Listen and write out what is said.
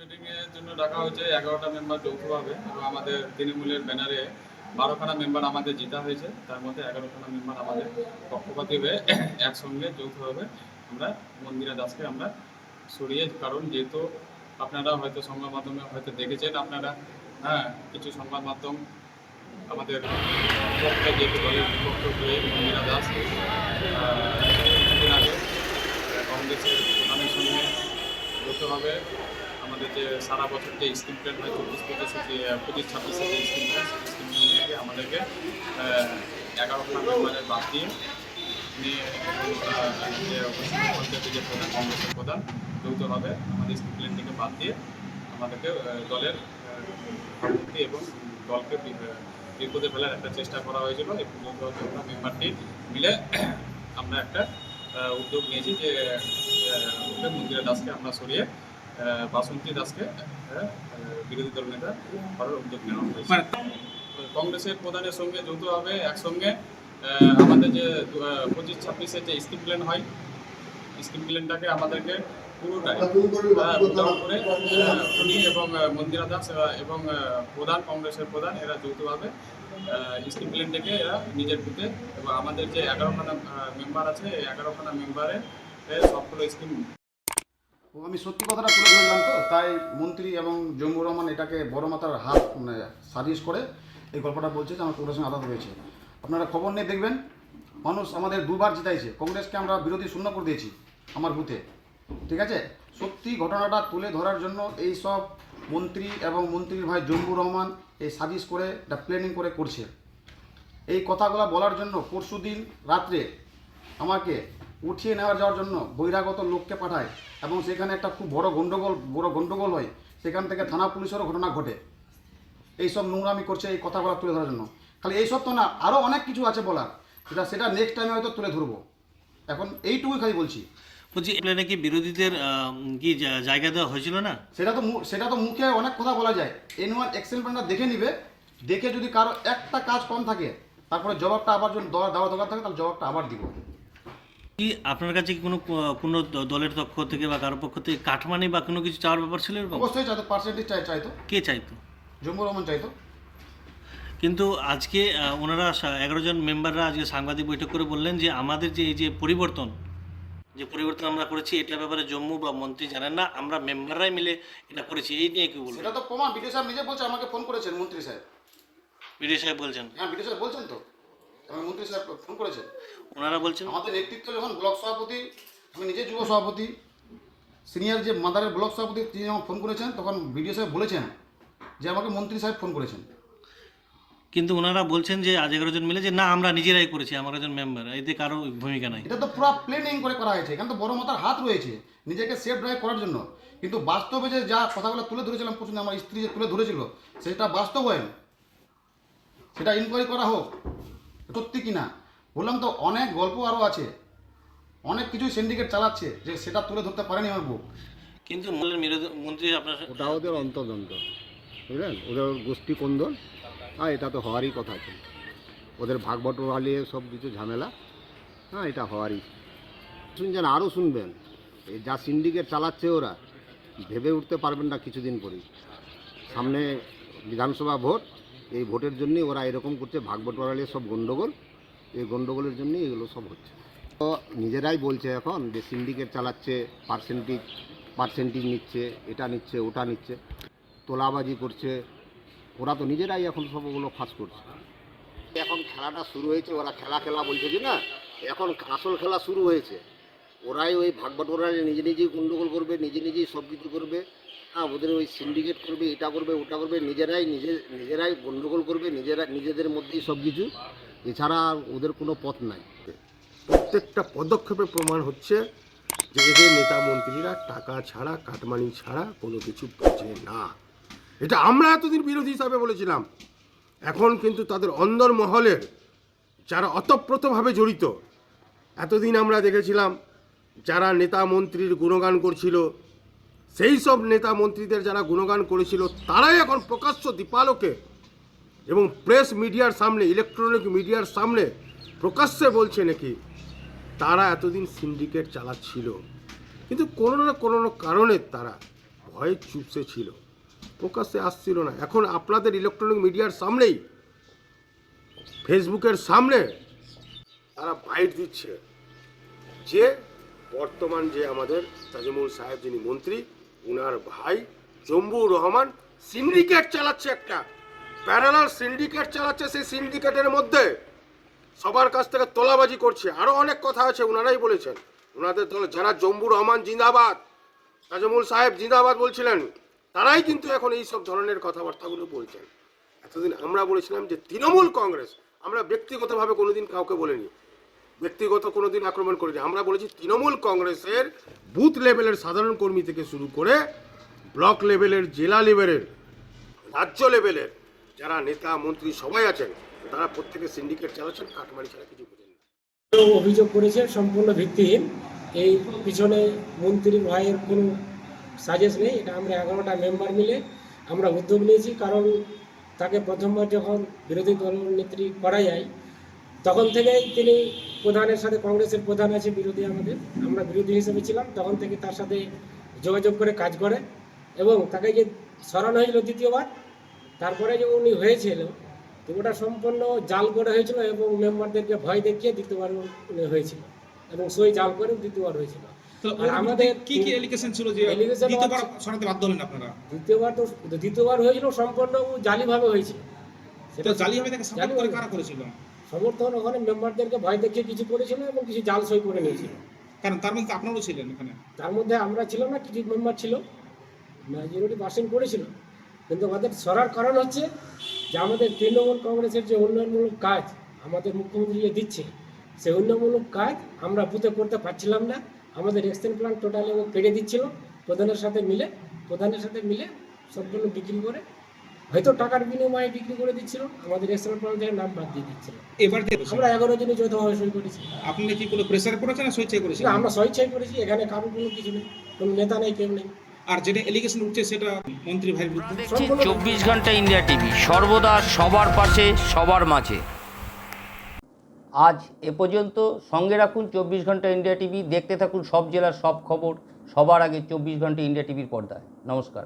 মিটিংয়ের জন্য ডাকা হয়েছে, এগারোটা মেম্বার যৌথভাবে এবং আমাদের তৃণমূলের ব্যানারে বারোখানা মেম্বার আমাদের জিতা হয়েছে। তার মধ্যে এগারোখানা মেম্বার আমাদের পক্ষপাতী হয়ে একসঙ্গে যৌথভাবে আমরা মন্দিরা দাসকে আমরা সরিয়ে কারণ যেহেতু আপনারা হয়তো সংবাদ মাধ্যমে হয়তো দেখেছেন আপনারা হ্যাঁ কিছু সংবাদ মাধ্যম আমাদের পক্ষে যেহেতু দলের বিপক্ষ হয়ে মন্দিরা দাস কংগ্রেসের প্রধানের সঙ্গে যৌথভাবে আমাদের যে সারা বছর যে স্কিম প্ল্যান হয়, চব্বিশ পঁচিশ পঁচিশ ছাব্বিশে যে স্কিম প্ল্যান স্কিম থেকে আমাদেরকে এগারোখানা মেম্বারের বাদ দিয়ে নিয়ে যে পঞ্চায়েতের যে প্রধান কংগ্রেসের প্রধান আমাদের স্কিম প্ল্যান থেকে বাদ দিয়ে আমাদেরকে দলের এবং দলকে বিপদে ফেলার একটা চেষ্টা করা হয়েছিল। এবং যৌথভাবে মেম্বারটি মিলে আমরা একটা উদ্যোগ নিয়েছি যে মন্দিরের দাসকে আমরা সরিয়ে বাসন্তী দাসকে আহ, বিরোধী দল নেতা করার উদ্যোগ নেওয়া হয়েছে। কংগ্রেসের প্রধানের সঙ্গে যৌথভাবে একসঙ্গে আমাদের যে পঁচিশ ছাব্বিশের যে স্কিম প্ল্যান হয় স্কিম প্ল্যানটাকে আমাদেরকে পুরোটাই করে উনি এবং মন্দিরা দাস এবং প্রধান কংগ্রেসের প্রধান এরা যৌথভাবে স্কিম প্ল্যানটাকে এরা নিজের বুথে এবং আমাদের যে এগারোখানা মেম্বার আছে এই এগারোখানা মেম্বারে সবগুলো স্কিম ও, আমি সত্যি কথাটা তুলে ধরলাম তো তাই মন্ত্রী এবং জম্মু রহমান এটাকে বড় মাথার হাত মানে সাজেস্ট করে এই গল্পটা বলছে যে আমার কংগ্রেস সঙ্গে আঘাত হয়েছে। আপনারা খবর নিয়ে দেখবেন, মানুষ আমাদের দুবার জিতাইছে। কংগ্রেসকে আমরা বিরোধী শূন্য করে দিয়েছি আমার বুথে। ঠিক আছে? সত্যি ঘটনাটা তুলে ধরার জন্য এই সব মন্ত্রী এবং মন্ত্রীর ভাই জম্মু রহমান এই সাজিশ করে, এটা প্ল্যানিং করে করছে। এই কথাগুলো বলার জন্য পরশুদিন রাত্রে আমাকে উঠিয়ে নেওয়ার যাওয়ার জন্য বহিরাগত লোককে পাঠায় এবং সেখানে একটা খুব বড় গন্ডগোল বড় গন্ডগোল হয়। সেখান থেকে থানা পুলিশেরও ঘটনা ঘটে। এইসব নোংরামি করছে এই কথাগুলো তুলে ধরার জন্য। খালি এইসব তো না আরও অনেক কিছু আছে বলার। সেটা সেটা নেক্সট টাইমে হয়তো তুলে ধরবো। এখন এইটুকুই খালি বলছি। বলছি এই প্ল্যানে কি বিরোধীদের কি জায়গা দেওয়া হয়েছিল না? সেটা তো সেটা তো মুখে অনেক কথা বলা যায়। এনুয়াল এক্সেল প্ল্যানটা দেখে নিবে। দেখে যদি কারও একটা কাজ কম থাকে তারপরে জবাবটা আবার যদি দেওয়া দেওয়া দরকার থাকে তাহলে জবাবটা আবার দিব। কি আপনার কাছে কি কোনো কোনো দলের পক্ষ থেকে বা কারোর পক্ষ থেকে কাঠমানি বা কোনো কিছু চাওয়ার ব্যাপার ছিল এরকম? অবশ্যই চাইতো পার্সেন্টেজ চাই চাইতো। কে চাইতো? জম্মু রহমান চাইতো। কিন্তু আজকে ওনারা এগারো জন মেম্বাররা আজকে সাংবাদিক বৈঠক করে বললেন যে আমাদের যে এই যে পরিবর্তন যে পরিবর্তন আমরা করেছি এটার ব্যাপারে জম্মু বা মন্ত্রী জানেন না আমরা মেম্বাররাই মিলে এটা করেছি এই নিয়ে কি বলবেন? সেটা তো প্রমাণ বিডিও সাহেব নিজে বলছে আমাকে ফোন করেছেন মন্ত্রী সাহেব। বিডিও সাহেব বলছেন? হ্যাঁ বিডিও সাহেব বলছেন তো। আমার মন্ত্রী সাহেব ফোন করেছেন। ওনারা বলছেন আমাদের নেতৃত্ব যখন ব্লক সভাপতি আমি নিজে যুব সভাপতি সিনিয়র যে মাদারের ব্লক সভাপতি তিনি যখন ফোন করেছেন তখন বিডিও সাহেব বলেছেন যে আমাকে মন্ত্রী সাহেব ফোন করেছেন। কিন্তু ওনারা বলছেন যে আজ এগারো জন মিলে যে না আমরা নিজেরাই করেছি আমার একজন মেম্বার এতে কারও ভূমিকা নাই। এটা তো পুরো প্ল্যানিং করে করা হয়েছে এখানে তো বড় মাথার হাত রয়েছে নিজেকে সেফ ড্রাইভ করার জন্য। কিন্তু বাস্তবে যে যা কথাগুলো তুলে ধরেছিলাম প্রশ্ন আমার স্ত্রী যে তুলে ধরেছিল সেটা বাস্তবায়ন সেটা ইনকোয়ারি করা হোক সত্যি কিনা বললাম তো অনেক গল্প আরও আছে। অনেক কিছু সিন্ডিকেট চালাচ্ছে যে সেটা তুলে ধরতে পারেনি আমার বুক কিন্তু মন্ত্রী আপনার ওটা ওদের অন্তর্দ্বন্দ্ব বুঝলেন? ওদের গোষ্ঠী কোন্দল। হ্যাঁ এটা তো হওয়ারই কথা ছিল ওদের ভাগ নিয়ে সব কিছু ঝামেলা। হ্যাঁ এটা হওয়ারই। শুনছেন আরও শুনবেন। এই যা সিন্ডিকেট চালাচ্ছে ওরা ভেবে উঠতে পারবেন না কিছুদিন পরেই। সামনে বিধানসভা ভোট এই ভোটের জন্যই ওরা এরকম করছে ভাগ নিয়ে সব গণ্ডগোল এই গণ্ডগোলের জন্যই এগুলো সব হচ্ছে। তো নিজেরাই বলছে এখন যে সিন্ডিকেট চালাচ্ছে পার্সেন্টেজ পার্সেন্টেজ নিচ্ছে, এটা নিচ্ছে, ওটা নিচ্ছে, তোলাবাজি করছে, ওরা তো নিজেরাই এখন সব ওগুলো ফাঁস করছে। এখন খেলাটা শুরু হয়েছে, ওরা খেলা খেলা বলছে কি না? এখন আসল খেলা শুরু হয়েছে। ওরাই ওই ভাগবটোরা নিজে নিজেই গণ্ডগোল করবে, নিজে নিজেই সব কিছু করবে। হ্যাঁ ওদের ওই সিন্ডিকেট করবে, এটা করবে, ওটা করবে, নিজেরাই নিজে, নিজেরাই গণ্ডগোল করবে, নিজেরা, নিজেদের মধ্যেই সব কিছু এছাড়া ওদের কোনো পথ নাই। প্রত্যেকটা পদক্ষেপে প্রমাণ হচ্ছে যে এদের নেতা মন্ত্রীরা টাকা ছাড়া, কাটমানি ছাড়া কোনো কিছু বোঝে না। এটা আমরা এতদিন বিরোধী হিসাবে বলেছিলাম। এখন কিন্তু তাদের অন্দর মহলের যারা অতপ্রতভাবে জড়িত, এতদিন আমরা দেখেছিলাম যারা নেতা মন্ত্রীর গুণগান করছিল, সেই সব নেতা মন্ত্রীদের যারা গুণগান করেছিল, তারাই এখন প্রকাশ্য দীপালোকে এবং প্রেস মিডিয়ার সামনে, ইলেকট্রনিক মিডিয়ার সামনে প্রকাশ্যে বলছে নাকি, তারা এতদিন সিন্ডিকেট চালাচ্ছিল। কিন্তু কোনো না কোনো কারণে তারা ভয়ে চুপসে ছিল। প্রকাশ্যে আসছিল না। এখন আপনাদের ইলেকট্রনিক মিডিয়ার সামনেই, ফেসবুকের সামনে তারা বাইট দিচ্ছে। যে বর্তমান যে আমাদের তাজিমুল সাহেব যিনি মন্ত্রী, উনার ভাই জম্বুর রহমান সিন্ডিকেট চালাচ্ছে একটা। প্যারালাল সিন্ডিকেট চালাচ্ছে সেই সিন্ডিকেটের মধ্যে। সবার কাছ থেকে তোলাবাজি করছে। আরও অনেক কথা আছে ওনারাই বলেছেন। ওনাদের দল, যারা জম্বুর রহমান জিন্দাবাদ, তাজমুল সাহেব জিন্দাবাদ বলছিলেন, তারাই কিন্তু এখন এই সব ধরনের কথাবার্তাগুলো বলছেন। এতদিন আমরা বলেছিলাম যে তৃণমূল কংগ্রেস, আমরা ব্যক্তিগতভাবে কোনোদিন কাউকে বলিনি। ব্যক্তিগত কোনোদিন আক্রমণ করিনি। আমরা বলেছি, তৃণমূল কংগ্রেসের বুথ লেভেলের সাধারণ কর্মী থেকে শুরু করে ব্লক লেভেলের, জেলা লেভেলের, রাজ্য লেভেলের যারা নেতা, মন্ত্রী সবাই আছেন, তারা প্রত্যেকে সিন্ডিকেট চালাচ্ছেন, কাটমারি ছাড়া কিছু অভিযোগ করেছে সম্পূর্ণ ভিত্তিহীন। এই পিছনে মন্ত্রী ভাইয়ের কোনো সাজেস্ট নেই। এটা আমরা এগারোটা মেম্বার মিলে আমরা উদ্যোগ নিয়েছি। কারণ তাকে প্রথমবার যখন বিরোধী দল নেত্রী করা যায়, তখন থেকেই তিনি প্রধানের সাথে কংগ্রেসের প্রধান আছে বিরোধী আমাদের। আমরা বিরোধী হিসেবে ছিলাম তখন থেকে তার সাথে যোগাযোগ করে কাজ করে এবং তাকে যে সরানো হয়েছিল দ্বিতীয়বার তারপরে যে উনি হয়েছিল তো ওটা সম্পূর্ণ জাল করে হয়েছিল এবং মেম্বারদেরকে ভয় দেখিয়ে দ্বিতীয়বার উনি হয়েছিল এবং সই জাল করে দ্বিতীয়বার হয়েছিল। আর আমাদের কি কি এলিগেশন ছিল যে দ্বিতীয়বার হচ্ছে- সরাতে বাধ্য হলেন আপনারা? দ্বিতীয়বার তো দ্বিতীয়বার হয়েছিল সম্পূর্ণ জালিভাবে হয়েছিল। তো জালিভাবে তাকে সাপোর্ট করে কারা করেছিল? সমর্থন ওখানে মেম্বারদেরকে ভয় দেখিয়ে কিছু করেছিল এবং কিছু জাল সই করে নিয়েছিল। কারণ তার মধ্যে আপনারাও ছিলেন ওখানে? তার মধ্যে আমরা ছিলাম না কিছু মেম্বার ছিল। মেজরিটি পার্সেন্ট করেছিল। কিন্তু আমাদের সরার কারণ হচ্ছে যে আমাদের তৃণমূল কংগ্রেসের যে উন্নয়নমূলক কাজ আমাদের মুখ্যমন্ত্রী যে দিচ্ছে সেই উন্নয়নমূলক কাজ আমরা বুথে করতে পারছিলাম না। আমাদের এক্সটেন প্ল্যান টোটালি ও কেটে দিচ্ছিল। প্রধানের সাথে মিলে প্রধানের সাথে মিলে সবগুলো বিক্রি করে হয়তো টাকার বিনিময়ে বিক্রি করে দিচ্ছিল আমাদের এক্সটেন প্ল্যান নাম বাদ দিয়ে দিচ্ছিল। এবার আমরা এগারো জনই যৌথভাবে সই করেছি। আপনি কি কোনো প্রেসার করেছেন না স্বেচ্ছায় না আমরা স্বেচ্ছাই করেছি এখানে কারোর কোনো কিছু নেই কোনো নেতা নেই কেউ নেই। আর যেটা এলিগেশন উঠছে সেটা মন্ত্রী ভাইয়ের বিরুদ্ধে দেখছি চব্বিশ ঘণ্টা ইন্ডিয়া টিভি সর্বদা সবার পাশে সবার মাঝে। আজ এ পর্যন্ত সঙ্গে রাখুন চব্বিশ ঘণ্টা ইন্ডিয়া টিভি দেখতে থাকুন সব জেলার সব খবর সবার আগে চব্বিশ ঘণ্টা ইন্ডিয়া টিভির পর্দায়। নমস্কার।